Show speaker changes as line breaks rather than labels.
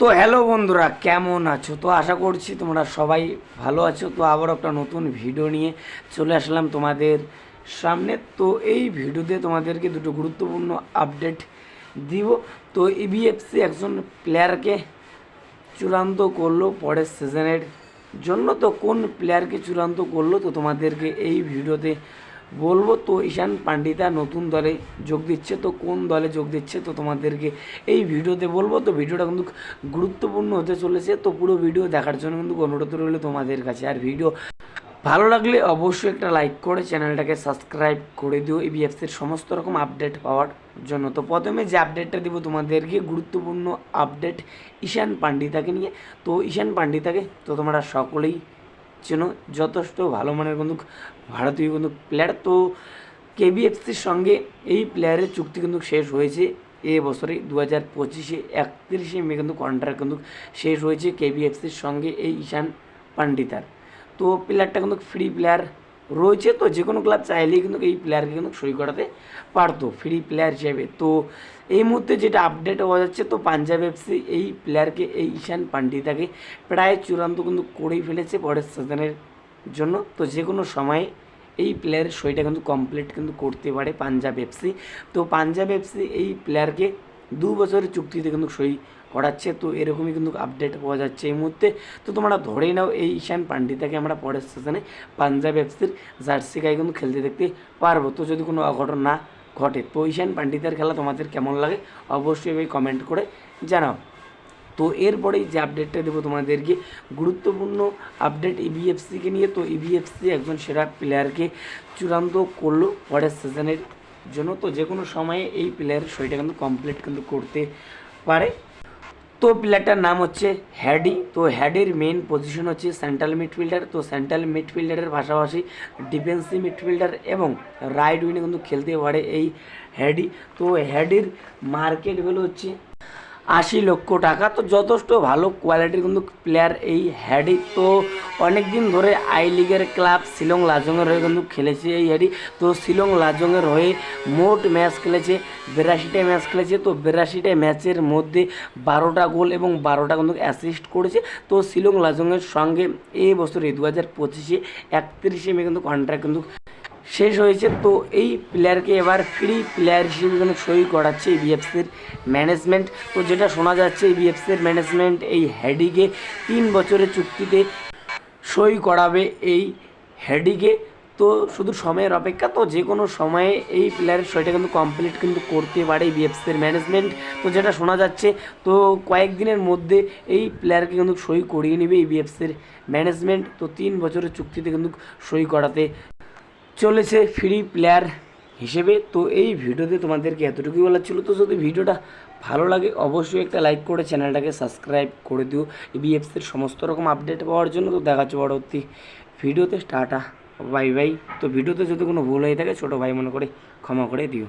তো হ্যালো বন্ধুরা, কেমন আছো? তো আশা করছি তোমরা সবাই ভালো আছো। তো আবার একটা নতুন ভিডিও নিয়ে চলে আসলাম তোমাদের সামনে। তো এই ভিডিওতে তোমাদেরকে দুটো গুরুত্বপূর্ণ আপডেট দিব। তো E ইবিএফসি একজন প্লেয়ারকে চূড়ান্ত করল পরের সিজনের জন্য। তো কোন প্লেয়ারকে চূড়ান্ত করল? তো তোমাদেরকে এই ভিডিওতে বলব তো ঈশান পান্ডিতা নতুন দলে যোগ দিচ্ছে তো কোন দলে যোগ দিচ্ছে তো তোমাদেরকে এই ভিডিওতে বলব তো ভিডিওটা কিন্তু গুরুত্বপূর্ণ হতে চলেছে তো পুরো ভিডিও দেখার জন্য কিন্তু অনুরোধ রইল তোমাদের কাছে। আর ভিডিও ভালো লাগলে অবশ্যই একটা লাইক করে চ্যানেলটাকে সাবস্ক্রাইব করে দিও ইবিএফসির সমস্ত রকম আপডেট পাওয়ার জন্য। তো প্রথমে যে আপডেটটা দিব তোমাদেরকে গুরুত্বপূর্ণ আপডেট ঈশান পান্ডিতাকে নিয়ে। তো ঈশান পান্ডিতাকে তো তোমরা সকলেই চেনো যথেষ্ট ভালো মানের কিন্তু ভারতীয় কিন্তু প্লেয়ার তো কেবিএফসির সঙ্গে এই প্লেয়ারের চুক্তি কিন্তু শেষ হয়েছে। এ বছরে দু হাজার পঁচিশে একত্রিশে মে কিন্তু কন্ট্রাক্ট কিন্তু শেষ হয়েছে কেবিএফসির সঙ্গে এই ঈশান পান্ডিতার। তো প্লেয়ারটা কিন্তু ফ্রি প্লেয়ার রয়েছে তো যে কোনো ক্লাব চাইলেই কিন্তু এই প্লেয়ারকে কিন্তু সই করাতে পারতো ফ্রি প্লেয়ার হিসেবে। তো এই মুহূর্তে যেটা আপডেট হওয়া যাচ্ছে, তো পাঞ্জাব এফসি এই প্লেয়ারকে এই ঈশান পান্ডিতাকে প্রায় চূড়ান্ত কিন্তু করেই ফেলেছে পরের সিজনের জন্য। তো যে কোনো সময়ে এই প্লেয়ারের সইটা কিন্তু কমপ্লিট কিন্তু করতে পারে পাঞ্জাব এফসি তো পাঞ্জাব এফসি এই প্লেয়ারকে দু বছরের চুক্তিতে কিন্তু সই করাচ্ছে, তো এরকমই কিন্তু আপডেট পাওয়া যাচ্ছে এই মুহূর্তে। তো তোমরা ধরেই নাও এই ঈশান পান্ডিতাকে আমরা পরের সিজনে পাঞ্জাব এফসির জার্সি গায়ে কিন্তু খেলতে দেখতে পারব। তো যদি কোনো অঘটন না ঘটে, তো ঈশান পান্ডিতার খেলা তোমাদের কেমন লাগে অবশ্যই ভাই কমেন্ট করে জানাও। তো এরপরেই যে আপডেটটা দেবো তোমাদেরকে গুরুত্বপূর্ণ আপডেট ইবিএফসিকে নিয়ে। তো ইবিএফসি একজন সেরা প্লেয়ারকে চূড়ান্ত করল পরের সিজনের জন্য তো যে কোনো সময়ে এই প্লেয়ারের শরীরটা কিন্তু কমপ্লিট কিন্তু করতে পারে। তো প্লেয়ারটার নাম হচ্ছে হ্যাডি তো হ্যাডির মেন পজিশন হচ্ছে সেন্ট্রাল মিডফিল্ডার তো সেন্ট্রাল মিডফিল্ডারের পাশাপাশি ডিফেন্সিভ মিডফিল্ডার এবং রাইট উইনে কিন্তু খেলতে পারে এই হ্যাডি তো হ্যাডির মার্কেট ভ্যালু হচ্ছে আশি লক্ষ টাকা। তো যথেষ্ট ভালো কোয়ালিটির কিন্তু প্লেয়ার এই হ্যাডি। তো অনেক দিন ধরে আই লিগের ক্লাব শিলং লাজংয়ের হয়ে কিন্তু খেলেছে এই হ্যাডি। তো শিলং লাজংয়ের হয়ে মোট ম্যাচ খেলেছে, বিরাশিটা ম্যাচ খেলেছে। তো বিরাশিটা ম্যাচের মধ্যে বারোটা গোল এবং বারোটা কিন্তু অ্যাসিস্ট করেছে। তো শিলং লাজংয়ের সঙ্গে এই বছরে দু হাজার পঁচিশে একত্রিশে মে কিন্তু কন্ট্রাক্ট কিন্তু শেষ হয়েছে। তো এই প্লেয়ারকে এবার ফ্রি প্লেয়ার হিসেবে কিন্তু সই করাচ্ছে এই বিএফসির ম্যানেজমেন্ট তো যেটা শোনা যাচ্ছে এই বিএফসির ম্যানেজমেন্ট এই হেডিকে তিন বছরের চুক্তিতে সই করাবে এই হেডিকে তো শুধু সময়ের অপেক্ষা, তো যে কোনো সময়ে এই প্লেয়ারের সইটা কিন্তু কমপ্লিট কিন্তু করতে পারে বিএফসির ম্যানেজমেন্ট তো যেটা শোনা যাচ্ছে, তো কয়েকদিনের মধ্যে এই প্লেয়ারকে কিন্তু সই করিয়ে নেবে এই বিএফসির ম্যানেজমেন্ট তো তিন বছরের চুক্তিতে কিন্তু সই করাতে চলেছে ফ্রি প্লেয়ার হিসেবে। তো এই ভিডিওতে তোমাদেরকে এতটুকুই বলার ছিল। তো যদি ভিডিওটা ভালো লাগে, অবশ্যই একটা লাইক করে চ্যানেলটাকে সাবস্ক্রাইব করে দিও। বিএফসির সমস্ত রকম আপডেট পাওয়ার জন্য। তো দেখা যাচ্ছে পরবর্তী ভিডিওতে। টাটা বাই বাই তো ভিডিওতে যদি কোনো ভুল হয়ে থাকে, ছোটো ভাই মনে করে ক্ষমা করে দিও।